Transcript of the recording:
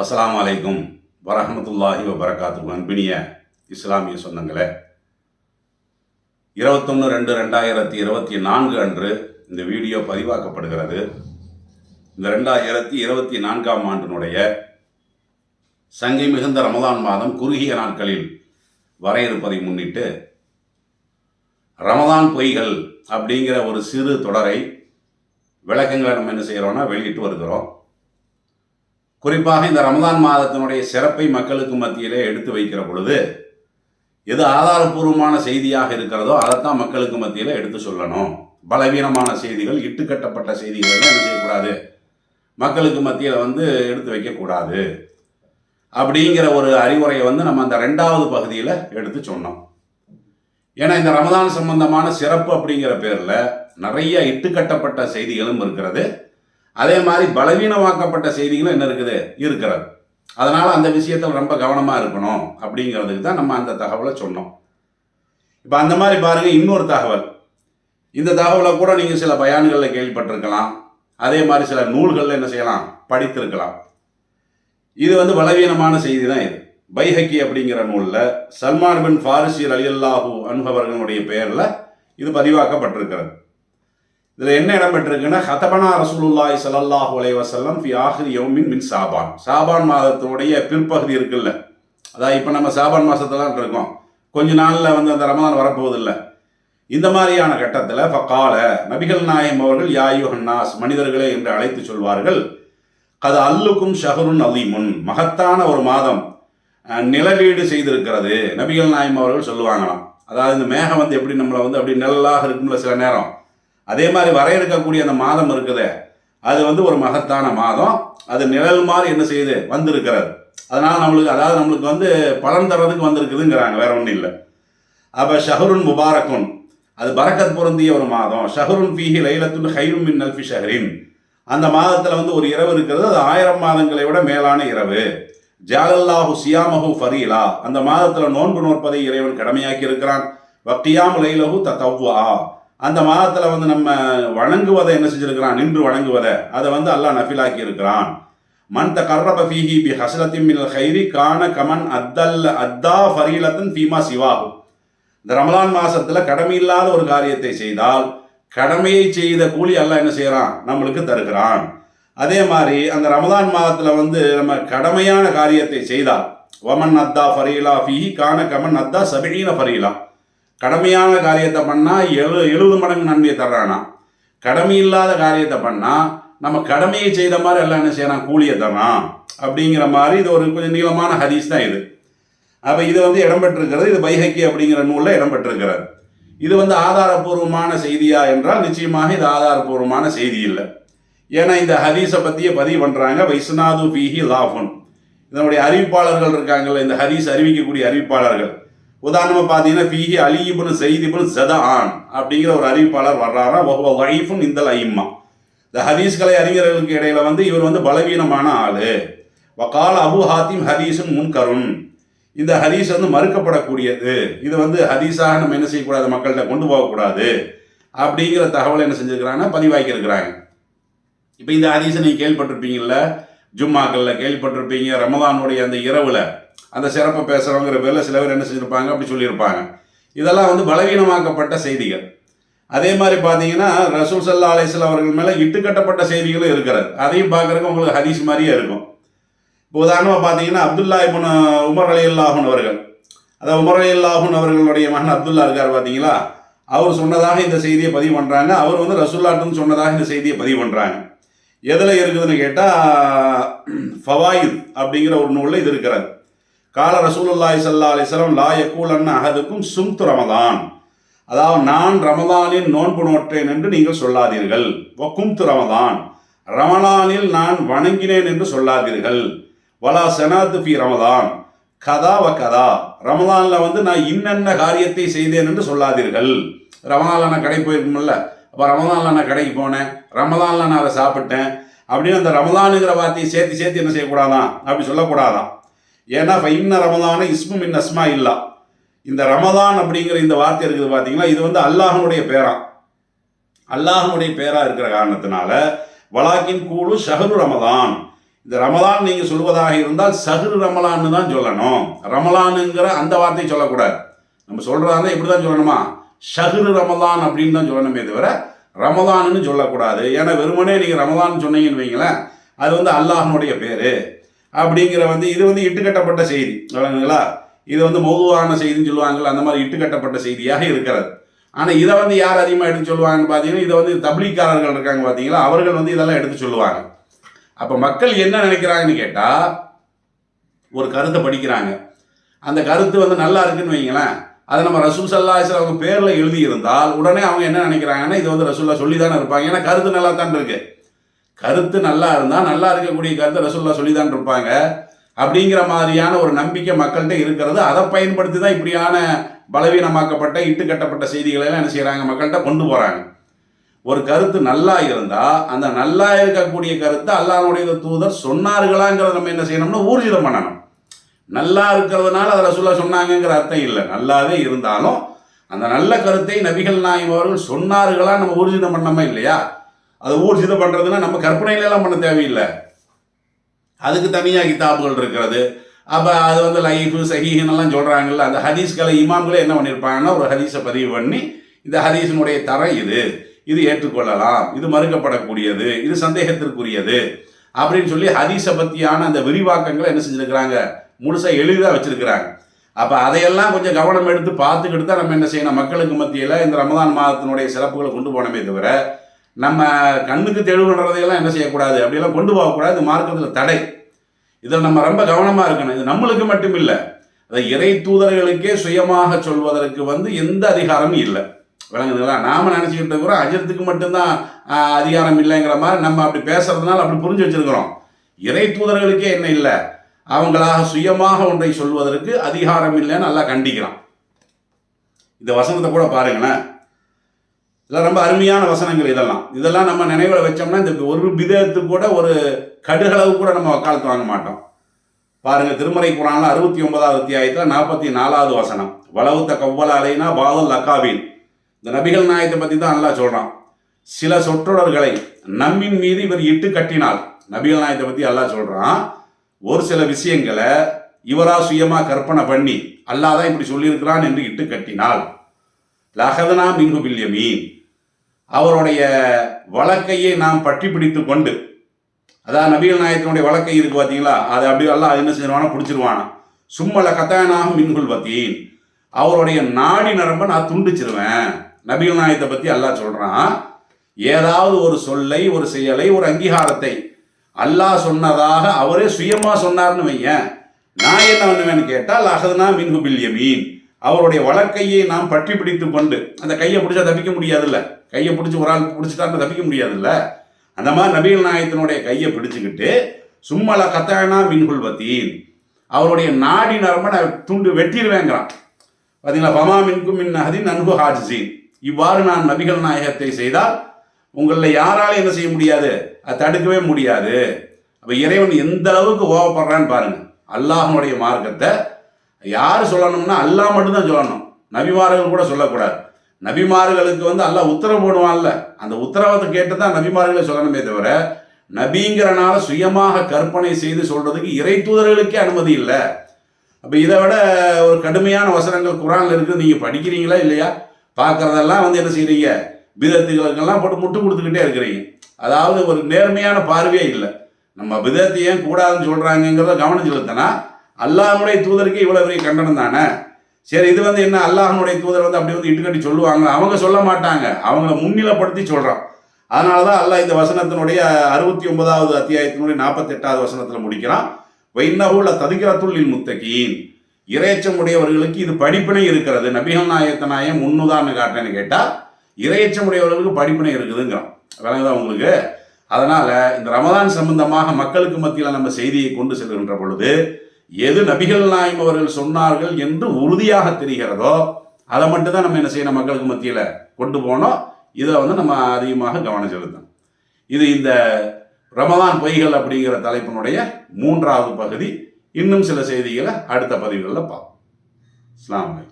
அஸ்லாம் வலைக்கும் வரஹமத்துல்லாஹி வபரகாத்து அன்பினிய இஸ்லாமிய சொந்தங்களே இருபத்தொன்று ரெண்டு ரெண்டாயிரத்தி இருபத்தி நான்கு அன்று இந்த வீடியோ பதிவாக்கப்படுகிறது. இந்த ரெண்டாயிரத்தி இருபத்தி நான்காம் ஆண்டினுடைய சங்கை மிகுந்த ரமதான் மாதம் குறுகிய நாட்களில் வர இருப்பதை முன்னிட்டு ரமதான் பொய்கள் அப்படிங்கிற ஒரு சிறு தொடரை விளக்கங்களை நம்ம என்ன செய்கிறோன்னா வெளியிட்டு வருகிறோம். குறிப்பாக இந்த ரமதான் மாதத்தினுடைய சிறப்பை மக்களுக்கு மத்தியிலே எடுத்து வைக்கிற பொழுது எது ஆதாரபூர்வமான செய்தியாக இருக்கிறதோ அதைத்தான் மக்களுக்கு மத்தியில் எடுத்து சொல்லணும். பலவீனமான செய்திகள் இட்டுக்கட்டப்பட்ட செய்திகள் என்ன செய்யக்கூடாது? மக்களுக்கு மத்தியில் வந்து எடுத்து வைக்கக்கூடாது. அப்படிங்கிற ஒரு அறிவுரையை வந்து நம்ம அந்த ரெண்டாவது பகுதியில் எடுத்து சொன்னோம். ஏன்னா இந்த ரமதான் சம்பந்தமான சிறப்பு அப்படிங்கிற பேரில் நிறைய இட்டுக்கட்டப்பட்ட செய்திகளும் இருக்கிறது. அதே மாதிரி பலவீனமாக்கப்பட்ட செய்திகளும் என்ன இருக்குது? இருக்கிறது. அதனால் அந்த விஷயத்தில் ரொம்ப கவனமாக இருக்கணும் அப்படிங்கிறதுக்கு தான் நம்ம அந்த தகவலை சொன்னோம். இப்போ அந்த மாதிரி பாருங்கள் இன்னொரு தகவல். இந்த தகவலை கூட நீங்கள் சில பயான்களில் கேள்விப்பட்டிருக்கலாம். அதே மாதிரி சில நூல்களில் என்ன செய்யலாம்? படித்திருக்கலாம். இது வந்து பலவீனமான செய்தி தான் இது. பைஹக்கி அப்படிங்கிற நூலில் சல்மான் பின் ஃபாரிசி அலியல்லாஹூ அன்பவர்களுடைய பெயரில் இது பதிவாக்கப்பட்டிருக்கிறது. இதில் என்ன இடம் பெற்றிருக்குன்னா ஹதபனா ரசூலுல்லாய் சலல்லாஹ் உலைவசல்லம் ஃபி ஆஹிர் யோமின் மின் சாபான். சாபான் மாதத்தினுடைய பிற்பகுதி இருக்குல்ல. அதாவது இப்போ நம்ம சாபான் மாதத்துல இருக்கோம். கொஞ்ச நாளில் வந்து அந்த ரமதான் வரப்போவதில்லை. இந்த மாதிரியான கட்டத்தில் ஃபக்கால நபிகள் நாயம் அவர்கள் யாயுஹன்னாஸ் மனிதர்களே என்று அழைத்து சொல்வார்கள் அது அல்லுக்கும் ஷஹருன் அலிமுன். மகத்தான ஒரு மாதம் நிலவீடு செய்திருக்கிறது நபிகள் நாயம் அவர்கள் சொல்லுவாங்களாம். அதாவது இந்த மேகம் வந்து எப்படி நம்மளை வந்து அப்படி நிழலாக இருக்கும்ல சில நேரம். அதே மாதிரி வர இருக்கக்கூடிய அந்த மாதம் இருக்குது அது வந்து ஒரு மகத்தான மாதம். அது நிழல் மாதிரி என்ன செய்யுது? வந்திருக்கிறது. அதனால் நம்மளுக்கு அதாவது நம்மளுக்கு வந்து பலன் தர்றதுக்கு வந்திருக்குதுங்கிறாங்க வேற ஒன்றும் இல்லை. அப்போ ஷஹருன் முபாரக்குன் அது பரக்கத் பொருந்திய ஒரு மாதம். ஷஹருன் பீஹி லைலத்துன் ஹைரும் மின் அல்ஃபி ஷஹரின். அந்த மாதத்தில் வந்து ஒரு இரவு இருக்கிறது அது ஆயிரம் மாதங்களை விட மேலான இரவு. ஜாலல்லாஹு சியாமஹு ஃபரீலா. அந்த மாதத்தில் நோன்பு நோற்பதை இறைவன் கடமையாக்கி இருக்கிறான் வக்தியாம் லைலஹு தத்தவ்வா அந்த மாதத்தில் வந்து நம்ம வணங்குவதை என்ன செஞ்சிருக்கிறான்? நின்று வணங்குவதை. அதை வந்து அல்லாஹ் நஃபிலாக்கி இருக்கிறான் மன் த கர்ரப ஃபீஹி பி ஹஸ்ரத்தின் மினல் ஹைரி கான கமன் அத்தல் அத்தா ஃபரீலத்தன் ஃபீமா சிவாஹு. இந்த ரமலான் மாசத்துல கடமை இல்லாத ஒரு காரியத்தை செய்தால் கடமையை செய்த கூலி அல்லாஹ் என்ன செய்கிறான் நம்மளுக்கு தருகிறான். அதே மாதிரி அந்த ரமலான் மாதத்துல வந்து நம்ம கடமையான காரியத்தை செய்தால் வமன் அத்தா ஃபரீலா ஃபீஹி கான கமன் அத்தா சபீன ஃபரீலா. கடமையான காரியத்தை பண்ணால் எழு எழுபது மடங்கு நன்மையை தர்றானா? கடமை இல்லாத காரியத்தை பண்ணால் நம்ம கடமையை செய்த மாதிரி எல்லாம் என்ன செய்யறான்? கூலியை தரான் அப்படிங்கிற மாதிரி இது ஒரு கொஞ்சம் நீளமான ஹதீஸ் தான் இது. அப்போ இது வந்து இடம்பெற்றிருக்கிறது இது பைஹக்கி அப்படிங்கிற நூலில் இடம்பெற்றிருக்கிறது இது வந்து ஆதாரபூர்வமான செய்தியா என்றால் நிச்சயமாக இது ஆதாரபூர்வமான செய்தி இல்லை. ஏன்னா இந்த ஹதீஸை பற்றியே பதிவு பண்ணுறாங்க வைஸ்னாது பிஹி லாஃபன். இதனுடைய அறிவிப்பாளர்கள் இருக்காங்கல்ல இந்த ஹதீஸ் அறிவிக்கக்கூடிய அறிவிப்பாளர்கள். உதாரணமாக பார்த்தீங்கன்னா ஃபீஹி அலிபுன் செய்திபுன் ஜத ஆன் அப்படிங்கிற ஒரு அறிவிப்பாளர் வர்றாரா? ஒவ்வொரு வைஃபுன் இந்த ஐம்மா இந்த ஹதீஸ்களை அறிஞர்களுக்கு இடையில வந்து இவர் வந்து பலவீனமான ஆளு. வக்கால அபு ஹாத்திம் ஹதீஸும் முன்கருண். இந்த ஹதீஸ் வந்து மறுக்கப்படக்கூடியது. இது வந்து ஹதீஸாக நம்ம என்ன செய்யக்கூடாது? மக்கள்கிட்ட கொண்டு போகக்கூடாது. அப்படிங்கிற தகவலை என்ன செஞ்சுருக்கிறாங்கன்னா பதிவாக்கியிருக்கிறாங்க. இப்போ இந்த ஹதீஸை நீங்கள் கேள்விப்பட்டிருப்பீங்கல்ல ஜும்மாக்களில் கேள்விப்பட்டிருப்பீங்க ரமதானுடைய அந்த இரவில் அந்த சிறப்பை பேசுகிறவங்கிற பேரில் சில பேர் என்ன செஞ்சுருப்பாங்க அப்படி சொல்லியிருப்பாங்க. இதெல்லாம் வந்து பலவீனமாக்கப்பட்ட செய்திகள். அதே மாதிரி பார்த்தீங்கன்னா ரசூல் சல்லா அலிஸ்ல அவர்கள் மேலே இட்டுக்கட்டப்பட்ட செய்திகளும் இருக்கிறது. அதையும் பார்க்குறதுக்கு உங்களுக்கு ஹதீஸ் மாதிரியே இருக்கும். இப்போ உதாரணமாக பார்த்தீங்கன்னா அப்துல்லா இப்னு உமர் அலி அல்லாஹன் அவர்கள். அதாவது உமர் அலி அல்லாஹன் அவர்களுடைய மகன் அப்துல்லா இருக்கார் பார்த்தீங்களா அவர் சொன்னதாக இந்த செய்தியை பதிவு பண்ணுறாங்க அவர் வந்து ரசூல்லாட்டுன்னு சொன்னதாக இந்த செய்தியை பதிவு பண்ணுறாங்க எதில் இருக்குதுன்னு கேட்டால் ஃபவாயுத் அப்படிங்கிற ஒரு நூலில் இது இருக்கிறது. கால ரசூலுல்லாய் சல்லா அலிஸ்லாம் லாய லா யக்கூல் அன்ன அஹதுக்கும் சும்து ரமதான். அதாவது நான் ரமதானில் நோன்பு நோற்றேன் என்று நீங்கள் சொல்லாதீர்கள். கும்து ரமதான். ரமலானில் நான் வணங்கினேன் என்று சொல்லாதீர்கள். வலா செனாத்து பி ரமதான். கதா வ கதா. ரமலானில் வந்து நான் இன்னென்ன காரியத்தை செய்தேன் என்று சொல்லாதீர்கள். ரமலானில் நான் கடை போயிருக்கும்ல. அப்போ ரமதானில் நான் கடைக்கு போனேன். ரமதானில் நான் அதை சாப்பிட்டேன். அப்படின்னு அந்த ரமதானுங்கிற வார்த்தையை சேர்த்து சேர்த்து என்ன செய்யக்கூடாதான்? அப்படி சொல்லக்கூடாதான். ஏன்னா இப்போ இன்ன ரமதான இஸ்மு மின் அஸ்மா இல்லா. இந்த ரமதான் அப்படிங்கிற இந்த வார்த்தை இருக்குது பார்த்தீங்களா இது வந்து அல்லாஹனுடைய பேரா. அல்லாஹனுடைய பேரா இருக்கிற காரணத்தினால வலாக்கின் கூழு ஷஹரு ரமதான் இந்த ரமலான் நீங்க சொல்வதாக இருந்தால் சஹரு ரமலான்னு தான் சொல்லணும். ரமலானுங்கிற அந்த வார்த்தையை சொல்லக்கூடாது. நம்ம சொல்றதா இருந்தால் இப்படி தான் சொல்லணுமா? ஷஹரு ரமலான் அப்படின்னு தான் சொல்லணுமே தவிர ரமலான்னு சொல்லக்கூடாது. ஏன்னா வெறுமனே நீங்கள் ரமலான் சொன்னீங்கன்னு வைங்களேன் அது வந்து அல்லாஹனுடைய பேர். அப்படிங்கிற வந்து இது வந்து இட்டுக்கட்டப்பட்ட செய்தி விளங்குங்களா இது வந்து மௌதுவான செய்தின்னு சொல்லுவாங்கல்ல அந்த மாதிரி இட்டுக்கட்டப்பட்ட செய்தியாக இருக்கிறது. ஆனால் இதை வந்து யார் அதிகமாக எடுத்து சொல்லுவாங்கன்னு பார்த்தீங்கன்னா இதை வந்து தபிலிக்காரர்கள் இருக்காங்க பார்த்தீங்களா? அவர்கள் வந்து இதெல்லாம் எடுத்து சொல்லுவாங்க. அப்போ மக்கள் என்ன நினைக்கிறாங்கன்னு கேட்டால் ஒரு கருத்தை படிக்கிறாங்க. அந்த கருத்து வந்து நல்லா இருக்குன்னு வைங்களேன் அதை நம்ம ரசூல் சல்லாஹ் அவங்க பேரில் எழுதியிருந்தால் உடனே அவங்க என்ன நினைக்கிறாங்கன்னா இது வந்து ரசூல்லா சொல்லி தானே இருப்பாங்க. ஏன்னா கருத்து நல்லா தான் இருக்கு. கருத்து நல்லா இருந்தால் நல்லா இருக்கக்கூடிய கருத்தை ரசூல்லா சொல்லி தான் இருப்பாங்க. அப்படிங்கிற மாதிரியான ஒரு நம்பிக்கை மக்கள்கிட்ட இருக்கிறது அதை பயன்படுத்தி தான் இப்படியான பலவீனமாக்கப்பட்ட இட்டுக்கட்டப்பட்ட செய்திகளை எல்லாம் என்ன செய்கிறாங்க மக்கள்கிட்ட கொண்டு போகிறாங்க ஒரு கருத்து நல்லா இருந்தால் அந்த நல்லா இருக்கக்கூடிய கருத்தை அல்லாஹனுடைய தூதர் சொன்னார்களாங்கிறத நம்ம என்ன செய்யணும்னா ஊர்ஜிதம் பண்ணணும். நல்லா இருக்கிறதுனால அதில் சொல்ல சொன்னாங்கங்கிற அர்த்தம் இல்லை. நல்லாவே இருந்தாலும் அந்த நல்ல கருத்தை நபிகள் நாயம் அவர்கள் சொன்னார்களா நம்ம ஊர்ஜிதம் பண்ணோமா இல்லையா? அதை ஊர்ஜிதம் பண்ணுறதுன்னா நம்ம கற்பனையிலலாம் பண்ண தேவையில்லை. அதுக்கு தனியாக கிதாபுகள் இருக்கிறது. அப்போ அது வந்து லைஃபு சஹீஹ்னு சொல்கிறாங்கல்ல அந்த ஹதீஸ்களை இமாம்களே என்ன பண்ணியிருப்பாங்கன்னா ஒரு ஹதீஸை பதிவு பண்ணி இந்த ஹதீஸினுடைய தரம் இது. இது ஏற்றுக்கொள்ளலாம். இது மறுக்கப்படக்கூடியது. இது சந்தேகத்திற்குரியது. அப்படின்னு சொல்லி ஹதீஸை பற்றியான அந்த விரிவாக்கங்களை என்ன செஞ்சுருக்கிறாங்க? முழுசாக எளிதாக வச்சிருக்கிறாங்க. அப்போ அதையெல்லாம் கொஞ்சம் கவனம் எடுத்து பார்த்துக்கிட்டு தான் நம்ம என்ன செய்யணும்? மக்களுக்கு மத்தியில் இந்த ரமதான் மாதத்தினுடைய சிறப்புகளை கொண்டு போனமே தவிர நம்ம கண்ணுக்கு தெளிவுன்றதையெல்லாம் என்ன செய்யக்கூடாது? அப்படியெல்லாம் கொண்டு போகக்கூடாது. இது மார்க்கத்தில் தடை. இதில் நம்ம ரொம்ப கவனமாக இருக்கணும். இது நம்மளுக்கு மட்டும் இல்லை அதை இறை தூதர்களுக்கே சுயமாக சொல்வதற்கு வந்து எந்த அதிகாரமும் இல்லை. விளங்குதுங்களா? நாம் நினச்சிக்கிட்டு இருக்கிறோம் அஜித்துக்கு மட்டும்தான் அதிகாரம் இல்லைங்கிற மாதிரி நம்ம அப்படி பேசுறதுனால அப்படி புரிஞ்சு வச்சிருக்கிறோம். இறை தூதர்களுக்கே என்ன இல்லை? அவங்களாக சுயமாக ஒன்றை சொல்வதற்கு அதிகாரம் இல்லைன்னு நல்லா கண்டிக்கிறான். இந்த வசனத்தை கூட பாருங்களேன். இதெல்லாம் ரொம்ப அருமையான வசனங்கள் இதெல்லாம். இதெல்லாம் நம்ம நினைவில் வச்சோம்னா இந்த ஒரு விதத்து கூட ஒரு கடுகளவு கூட நம்ம வக்காலத்து வாங்க மாட்டோம். பாருங்க திருமறை குரானில் அறுபத்தி ஒன்பதாவது அத்தியாயத்தில் நாற்பத்தி நாலாவது வசனம். வளவுத்த கவ்வல அலைனா பாதல் அக்காவின். இந்த நபிகள் நாயத்தை பற்றி தான் நல்லா சொல்கிறான் சில சொற்றொடர்களை நம்மின் மீது இவர் இட்டு கட்டினால் நபிகள் நாயத்தை பற்றி நல்லா சொல்கிறான் ஒரு சில விஷயங்களை இவரா சுயமா கற்பனை பண்ணி அல்லாஹ் தான் இப்படி சொல்லியிருக்கிறான் என்று இட்டு கட்டினால் லகதனா மின்ஹு பில்யமீன் அவருடைய வழக்கையை நாம் பற்றி பிடித்து கொண்டு அதான் நபிகள் நாயத்தினுடைய வழக்கை இருக்கு பார்த்தீங்களா அது அப்படி எல்லாம் என்ன செய்வானா? பிடிச்சிருவானா? சும்மல கத்தானாக மின்குல் பத்தீன் அவருடைய நாடி நரம்பை நான் துண்டிச்சிருவேன். நபிகள் நாயத்தை பற்றி அல்லாஹ் சொல்றான் ஏதாவது ஒரு சொல்லை ஒரு செயலை ஒரு அங்கீகாரத்தை அல்லாஹ் சொன்னதாக அவரே சுயமாக சொன்னார்னு வையேன் நான் என்ன பண்ணுவேன்னு கேட்டால் அகதுனா மின்ஹு பில்யமீன் அவருடைய வழக்கையை நாம் பற்றி பிடித்து கொண்டு அந்த கையை பிடிச்சா தப்பிக்க முடியாதுல்ல. கையை பிடிச்சி ஒரு ஆள் பிடிச்சிட்டா தப்பிக்க முடியாதுல்ல. அந்த மாதிரி நபீல் நாயத்தினுடைய கையை பிடிச்சிக்கிட்டு சும்மல கத்தானா மின்குல் வத்தீன். அவருடைய நாடி நரம்ப நான் துண்டு வெட்டிடுவேங்கிறான். பார்த்தீங்களா பமா மின்கும் மின் நகதி நன்கு ஹாஜிசீன். இவ்வாறு நான் நபிகள் நாயகத்தை செய்தால் உங்களில் யாராலும் என்ன செய்ய முடியாது? அதை தடுக்கவே முடியாது. அப்போ இறைவன் எந்த அளவுக்கு கோவப்படுறான்னு பாருங்க. அல்லாஹனுடைய மார்க்கத்தை யார் சொல்லணும்னா அல்லாஹ் மட்டும்தான் சொல்லணும். நபிமார்கள் கூட சொல்லக்கூடாது. நபிமார்களுக்கு வந்து அல்லாஹ் உத்தரவு போடுவான்ல. அந்த உத்தரவத்தை கேட்டு தான் நபிமார்களை சொல்லணுமே தவிர நபிங்கிறனால சுயமாக கற்பனை செய்து சொல்றதுக்கு இறை தூதர்களுக்கே அனுமதி இல்லை. அப்போ இதை விட ஒரு கடுமையான வசனங்கள் குரான்ல இருக்குது. நீங்கள் படிக்கிறீங்களா இல்லையா? பார்க்குறதெல்லாம் வந்து என்ன செய்றீங்க? விதத்துகளுக்கெல்லாம் போட்டு முட்டு கொடுத்துக்கிட்டே இருக்கிறீங்க. அதாவது ஒரு நேர்மையான பார்வையே இல்லை. நம்ம விதத்தை ஏன் கூடாதுன்னு சொல்கிறாங்கங்கிறத கவனம் செலுத்தினா அல்லாஹனுடைய தூதருக்கு இவ்வளோ பெரிய கண்டனம் தானே? சரி இது வந்து என்ன அல்லாஹனுடைய தூதர் வந்து அப்படி வந்து இட்டுக்கட்டி சொல்லுவாங்க? அவங்க சொல்ல மாட்டாங்க. அவங்கள முன்னிலைப்படுத்தி சொல்கிறான் அதனால தான் அல்லாஹ் இந்த வசனத்தினுடைய அறுபத்தி ஒன்பதாவது அத்தியாயத்தினுடைய நாற்பத்தெட்டாவது வசனத்தில் முடிக்கிறான். வைன்னகுள்ள ததுக்கிறத்துள்ளில் முத்தகீன். இறையச்சம் உடையவர்களுக்கு இது படிப்பினை இருக்கிறது. நபிகள் நாயத்தனாயம் நாயம் முன்னுதாரணம் கேட்டால் இறையச்சம் உடையவர்களுக்கு படிப்பினை இருக்குதுங்கிறான். விளங்குதா உங்களுக்கு? அதனால இந்த ரமதான் சம்பந்தமாக மக்களுக்கு மத்தியில் நம்ம செய்தியை கொண்டு செல்கின்ற பொழுது எது நபிகள் நாயம் அவர்கள் சொன்னார்கள் என்று உறுதியாக தெரிகிறதோ அதை மட்டும் தான் நம்ம என்ன செய்யணும் மக்களுக்கு மத்தியில் கொண்டு போனோம். இதை வந்து நம்ம அதிகமாக கவனம் செலுத்தணும். இது இந்த ரமதான் பொய்கள் அப்படிங்கிற தலைப்பினுடைய மூன்றாவது பகுதி. இன்னும் சில செய்திகளை அடுத்த பதிவுகளில் பார்ப்போம். அஸ்ஸலாமு